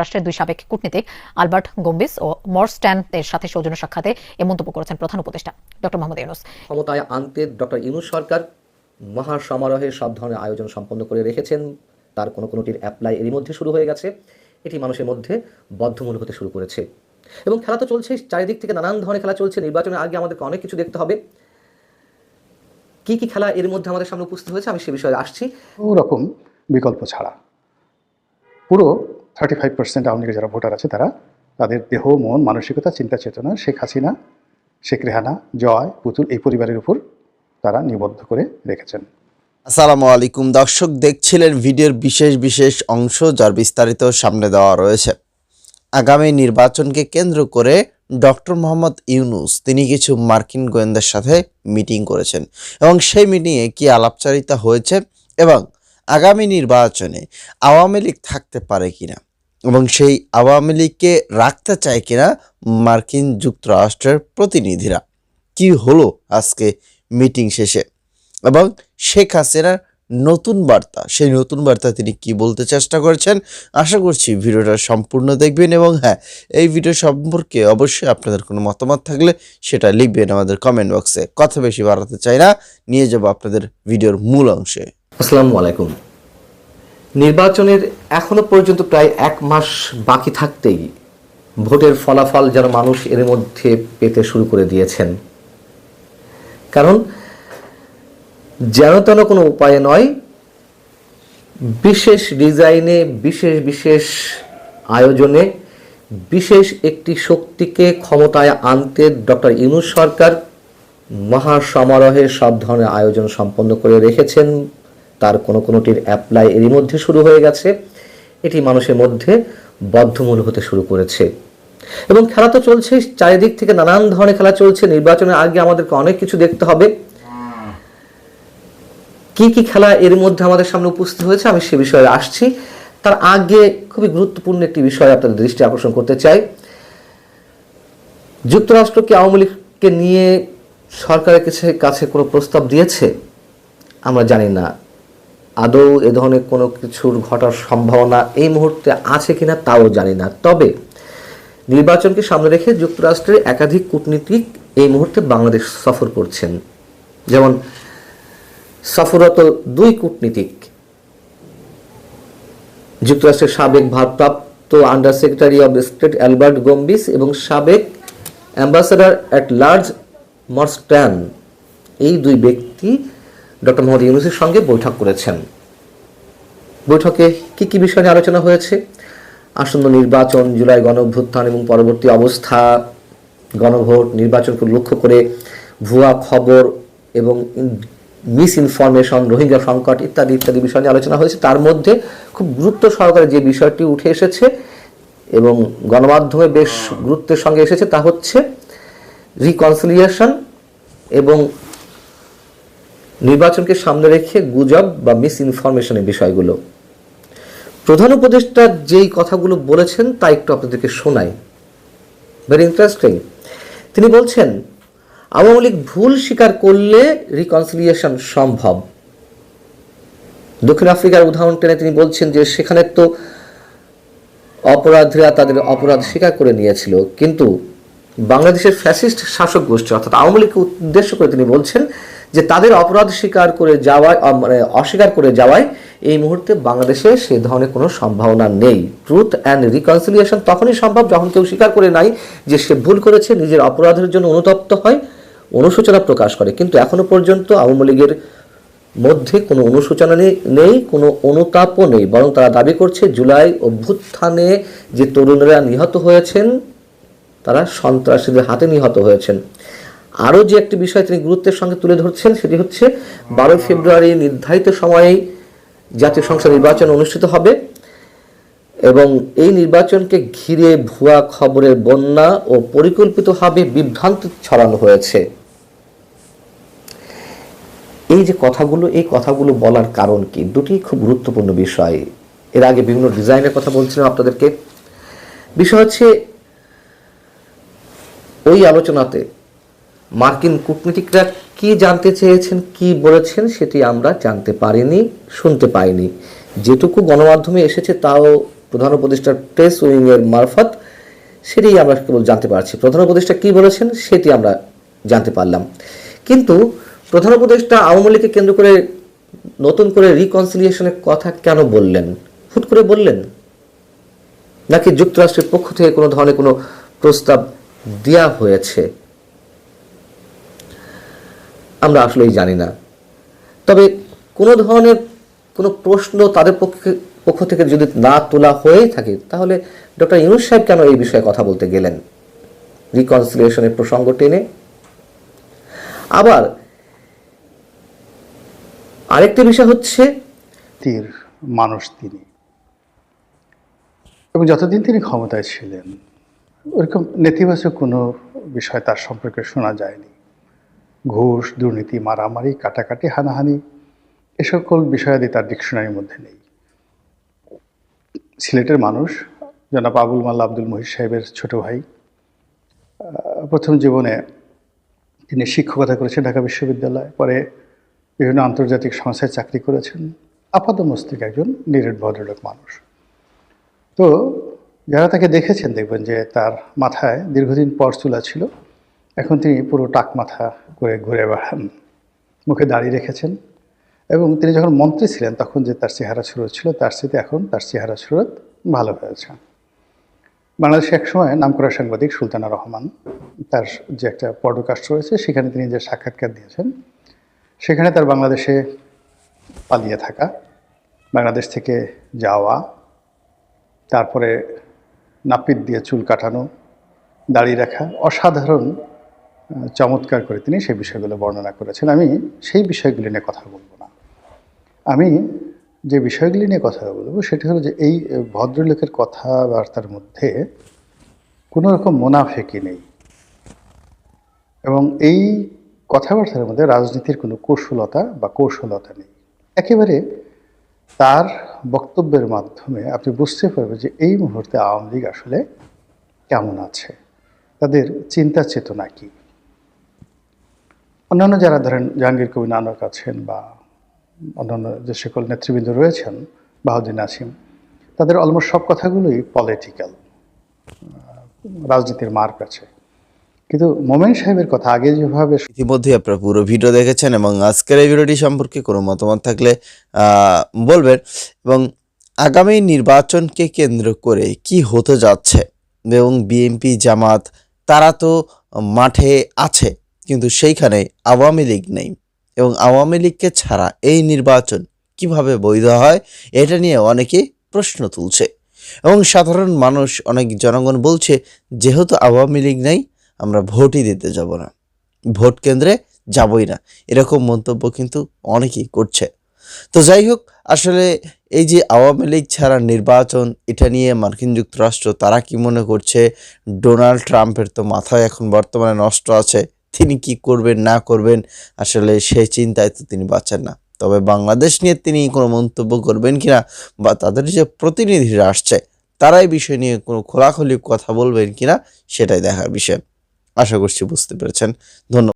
যুক্তরাষ্ট্রের দুই সাবেক কূটনীতিক আলবার্ট গোম্বিস ও মরস্ট্যানের সাথে সৌজন্য সাক্ষাতে এ মন্তব্য করেছেন প্রধান উপদেষ্টা ডক্টর মোহাম্মদ ইউনুস। ক্ষমতায় আনতে ডক্টর ইউনুস সরকার মহা সমারোহে সব ধরনের আয়োজন সম্পন্ন করে রেখেছেন। তার কোনো কোনোটির অ্যাপ্লাই এরই মধ্যে শুরু হয়ে গেছে। এটি মানুষের মধ্যে বদ্ধমূল হতে শুরু করেছে। এবং খেলা তো চলছে চারিদিক থেকে নানান ধরনের খেলা চলছে। নির্বাচনের আগে আমাদেরকে অনেক কিছু দেখতে হবে। কি কি খেলা এর মধ্যে আমাদের সামনে উপস্থিত হয়েছে আমি সে বিষয়ে আসছি। রকম বিকল্প ছাড়া। পুরো থার্টি ফাইভ পার্সেন্ট আওয়ামী লীগের যারা ভোটার আছে, তারা তাদের দেহ, মন, মানসিকতা, চিন্তা, চেতনা, শেখ হাসিনা, শেখ রেহানা, জয়, পুতুল এই পরিবারের উপর তারা নিবদ্ধ করে রেখেছেন। আসসালামু আলাইকুম। দর্শক, দেখছিলেন ভিডিওর বিশেষ বিশেষ অংশ যার বিস্তারিত সামনে দেওয়া রয়েছে। আগামী নির্বাচনকে কেন্দ্র করে ডক্টর মোহাম্মদ ইউনুস, তিনি কিছু মার্কিন গোয়েন্দার সাথে মিটিং করেছেন এবং সেই মিটিংয়ে কি আলাপচারিতা হয়েছে এবং আগামী নির্বাচনে আওয়ামী লীগ থাকতে পারে কিনা? এবং সেই আওয়ামী লীগকে রাখতে চায় কিনা মার্কিন যুক্তরাষ্ট্রের প্রতিনিধিরা। কি হলো আজকে মিটিং শেষে? এবং শেখ হাসিনার নতুন বার্তা, সেই নতুন বার্তা তিনি কি বলতে চেষ্টা করেছেন? আশা করছি ভিডিওটা সম্পূর্ণ দেখবেন এবং হ্যাঁ এই ভিডিও সম্পর্কে অবশ্যই আপনাদের কোনো মতামত থাকলে সেটা লিখবেন আমাদের কমেন্ট বক্সে কথা বেশি বাড়াতে চাই না, নিয়ে যাব আপনাদের ভিডিওর মূল অংশে। আসসালামু আলাইকুম। নির্বাচনের এখনও পর্যন্ত প্রায় এক মাস বাকি থাকতেই ভোটের ফলাফল যেন মানুষ এর মধ্যে পেতে শুরু করে দিয়েছেন। কারণ যেন তেন কোনো উপায়ে নয়, বিশেষ ডিজাইনে, বিশেষ বিশেষ আয়োজনে, বিশেষ একটি শক্তিকে ক্ষমতায় আনতে ডক্টর ইউনুস সরকার মহা সমারোহে সব ধরনের আয়োজন সম্পন্ন করে রেখেছেন। তার কোনো কোনোটির অ্যাপ্লাই এরই মধ্যে শুরু হয়ে গেছে। এটি মানুষের মধ্যে বদ্ধমূল হতে শুরু করেছে। এবং খেলা তো চলছে, চারিদিক থেকে নানান ধরনের খেলা চলছে। নির্বাচনের আগে আমাদেরকে অনেক কিছু দেখতে হবে। কি কি খেলা এর মধ্যে আমাদের সামনে উপস্থিত হয়েছে আমি সে বিষয়ে আসছি। তার আগে খুবই গুরুত্বপূর্ণ একটি বিষয় আপনাদের দৃষ্টি আকর্ষণ করতে চাই। যুক্তরাষ্ট্র কি আওয়ামী লীগকে নিয়ে সরকারের কাছে কোনো প্রস্তাব দিয়েছে? আমরা জানি না। আদৌ এ ধরনের কোনো কিছুর ঘটার সম্ভাবনা এই মুহূর্তে আছে কিনা তাও জানি না। তবে নির্বাচনকে সামনে রেখে যুক্তরাষ্ট্রের একাধিক কূটনীতিক এই মুহূর্তে বাংলাদেশ সফর করছেন। যেমন সফররত দুই কূটনীতিক, যুক্তরাষ্ট্রের সাবেক ভারপ্রাপ্ত under secretary of state Albert Gombis এবং সাবেক অ্যাম্বাসাডার অ্যাট লার্জ মরস্ট্যান। এই দুই ব্যক্তি ডক্টর মোহাম্মদ ইউনুসের সঙ্গে বৈঠক করেছেন। বৈঠকে কি কি বিষয় নিয়ে আলোচনা হয়েছে? আসন্ন নির্বাচন, জুলাই গণঅভ্যুত্থান এবং পরবর্তী অবস্থা, গণভোট, নির্বাচনকে লক্ষ্য করে ভুয়া খবর এবং মিস ইনফরমেশন রোহিঙ্গা সংকট ইত্যাদি ইত্যাদি বিষয় নিয়ে আলোচনা হয়েছে। তার মধ্যে খুব গুরুত্ব সহকারে যে বিষয়টি উঠে এসেছে এবং গণমাধ্যমে বেশ গুরুত্বের সঙ্গে এসেছে তা হচ্ছে রিকনসিলিয়েশন এবং নির্বাচনকে সামনে রেখে গুজব বা মিস ইনফরমেশনের বিষয়গুলো। প্রধান উপদেষ্টা যেই কথাগুলো বলেছেন তা একটু আপনাদেরকে শোনাই। ভেরি ইন্টারেস্টিং তিনি বলছেন, আওয়ামী লীগ ভুল স্বীকার করলে রিকনসিলিয়েশন সম্ভব। দক্ষিণ আফ্রিকার উদাহরণ টেনে তিনি বলছেন যে, সেখানে তো অপরাধীরা তাদের অপরাধ স্বীকার করে নিয়েছিল। কিন্তু বাংলাদেশের ফ্যাসিস্ট শাসক গোষ্ঠী, অর্থাৎ আওয়ামী লীগকে উদ্দেশ্য করে তিনি বলছেন যে তাদের অপরাধ স্বীকার করে যাওয়ায় মানে অস্বীকার করে যাওয়ায় এই মুহূর্তে বাংলাদেশে সে ধরনের কোনো সম্ভাবনা নেই। ট্রুথ অ্যান্ড রিকনসিলিয়েশন তখনই সম্ভব যখন কেউ স্বীকার করে নাই যে সে ভুল করেছে, নিজের অপরাধের জন্য অনুতপ্ত হয়, অনুশোচনা প্রকাশ করে। কিন্তু এখনও পর্যন্ত আওয়ামী লীগের মধ্যে কোনো অনুশোচনা নেই, কোনো অনুতাপও নেই। বরং তারা দাবি করছে, জুলাই অভ্যুত্থানে যে তরুণরা নিহত হয়েছেন, তারা সন্ত্রাসীদের হাতে নিহত হয়েছেন। আরও যে একটি বিষয় তিনি গুরুত্বের সঙ্গে তুলে ধরছেন, সেটি হচ্ছে বারোই ফেব্রুয়ারি নির্ধারিত সময়েই জাতীয় সংসদ নির্বাচন অনুষ্ঠিত হবে এবং এই নির্বাচনকে ঘিরে ভুয়া খবরের বন্যা ও পরিকল্পিতভাবে বিভ্রান্তি ছড়ানো হয়েছে। এই যে কথাগুলো, এই কথাগুলো বলার কারণ কি? দুটি খুব গুরুত্বপূর্ণ বিষয়। এর আগে বিভিন্ন ডিজাইনের কথা বলছিলাম আপনাদেরকে। বিষয় হচ্ছে, ওই আলোচনাতে মার্কিন কূটনীতিকরা কি জানতে চেয়েছেন, কি বলেছেন সেটি আমরা জানতে পারিনি, শুনতে পাইনি। যেটুকু গণমাধ্যমে এসেছে তাও প্রধান উপদেষ্টার প্রেস উইংয়ের মারফত সেটি আমরা কেবল জানতে পারছি। প্রধান উপদেষ্টা কি বলেছেন সেটি আমরা জানতে পারলাম। কিন্তু প্রধান উপদেষ্টা আওয়ামী লীগকে কেন্দ্র করে নতুন করে রিকনসিলিয়েশনের কথা কেন বললেন? হুট করে বললেন? নাকি যুক্তরাষ্ট্রের পক্ষ থেকে কোনো ধরনের কোনো প্রস্তাব দেওয়া হয়েছে? আমরা আসলেই জানি না। তবে কোনো ধরনের কোনো প্রশ্ন তাদের পক্ষে, পক্ষ থেকে যদি না তোলা হয়েই থাকে, তাহলে ডক্টর ইউনুস সাহেব কেন এই বিষয়ে কথা বলতে গেলেন? রিকনসিলিয়েশনের প্রসঙ্গ টেনে। আবার আরেকটি বিষয় হচ্ছে তীর মানুষ তিনি। এবং যতদিন তিনি ক্ষমতায় ছিলেন, ওরকম নেতিবাচক কোনো বিষয় তার সম্পর্কে শোনা যায়নি। ঘুষ, দুর্নীতি, মারামারি, কাটাকাটি, হানাহানি, এ সকল বিষয়াদি তার ডিকশনারির মধ্যে নেই। সিলেটের মানুষ, জনাব আবুল মাল্লা আব্দুল মহিদ সাহেবের ছোট ভাই প্রথম জীবনে তিনি শিক্ষকতা করেছেন ঢাকা বিশ্ববিদ্যালয়, পরে বিভিন্ন আন্তর্জাতিক সংস্থায় চাকরি করেছেন। আপাত মস্তিক একজন নিরেট ভদ্রলোক মানুষ। তো যারা তাকে দেখেছেন, দেখবেন যে তার মাথায় দীর্ঘদিন পর চুলা ছিল। এখন তিনি পুরো টাক মাথা করে ঘুরে বেড়ান, মুখে দাঁড়িয়ে রেখেছেন এবং তিনি যখন মন্ত্রী ছিলেন তখন যে তার চেহারা সুরত ছিল, তার সাথে এখন তার চেহারা সুরত ভালো হয়েছে। বাংলাদেশে একসময় নামকরা সাংবাদিক সুলতানা রহমান, তার যে একটা পডকাস্ট রয়েছে, সেখানে তিনি যে সাক্ষাৎকার দিয়েছেন, সেখানে তার বাংলাদেশে পালিয়ে থাকা, বাংলাদেশ থেকে যাওয়া, তারপরে নাপিত দিয়ে চুল কাটানো, দাড়ি রাখা, অসাধারণ চমৎকার করে তিনি সেই বিষয়গুলো বর্ণনা করেছেন। আমি সেই বিষয়গুলি নিয়ে কথা বলব না। আমি যে বিষয়গুলি নিয়ে কথা বলব সেটি হলো যে এই ভদ্রলোকের কথাবার্তার মধ্যে কোনো রকম মোনাফেকি নেই। এবং এই কথাবার্তার মধ্যে রাজনীতির কোনো কৌশলতা বা কৌশলতা নেই। একেবারে তার বক্তব্যের মাধ্যমে আপনি বুঝতে পারবেন যে এই মুহূর্তে আওয়ামী লীগ আসলে কেমন আছে। তাদের চিন্তা চেতনা কি? অন্যান্য যারা ধরেন জাহাঙ্গীর কবি নানক আছেন বা অন্যান্য যে সকল নেতৃবৃন্দ রয়েছেন বাহুদ্দিন আসিম তাদের অলমোস্ট সব কথাগুলোই পলিটিক্যাল রাজনীতির মার্ক আছে। কিন্তু মোমেন সাহেবের কথা আগে যেভাবে ইতিমধ্যে আপনারা পুরো ভিডিও দেখেছেন এবং আজকের এই ভিডিওটি সম্পর্কে কোনো মতামত থাকলে বলবেন এবং আগামী নির্বাচনকে কেন্দ্র করে কি হতে যাচ্ছে? এবং বিএনপি জামাত, তারা তো মাঠে আছে। কিন্তু সেইখানে আওয়ামী লীগ নেই এবং আওয়ামী লীগকে ছাড়া এই নির্বাচন কীভাবে বৈধ হয়, এটা নিয়ে অনেকে প্রশ্ন তুলছে। এবং সাধারণ মানুষ, অনেক জনগণ বলছে, যেহেতু আওয়ামী লীগ নেই, আমরা ভোটই দিতে যাব না। ভোট কেন্দ্রে যাবই না। এরকম মন্তব্য কিন্তু অনেকেই করছে। তো যাই হোক, আসলে এই যে আওয়ামী লীগ ছাড়া নির্বাচন, এটা নিয়ে মার্কিন যুক্তরাষ্ট্র তারা কি মনে করছে? ডোনাল্ড ট্রাম্পের তো মাথায় এখন বর্তমানে নষ্ট আছে। তিনি কি করবেন, না করবেন, আসলে সেই চিন্তায় তো তিনি বাঁচেন না। তবে বাংলাদেশ নিয়ে তিনি কোনো মন্তব্য করবেন কিনা বা তাদের যে প্রতিনিধিরা আসছে, তারাই বিষয় নিয়ে কোনো খোলাখুলি কথা বলবেন কিনা, সেটাই দেখার বিষয়। আশা করছি বুঝতে পেরেছেন। ধন্যবাদ।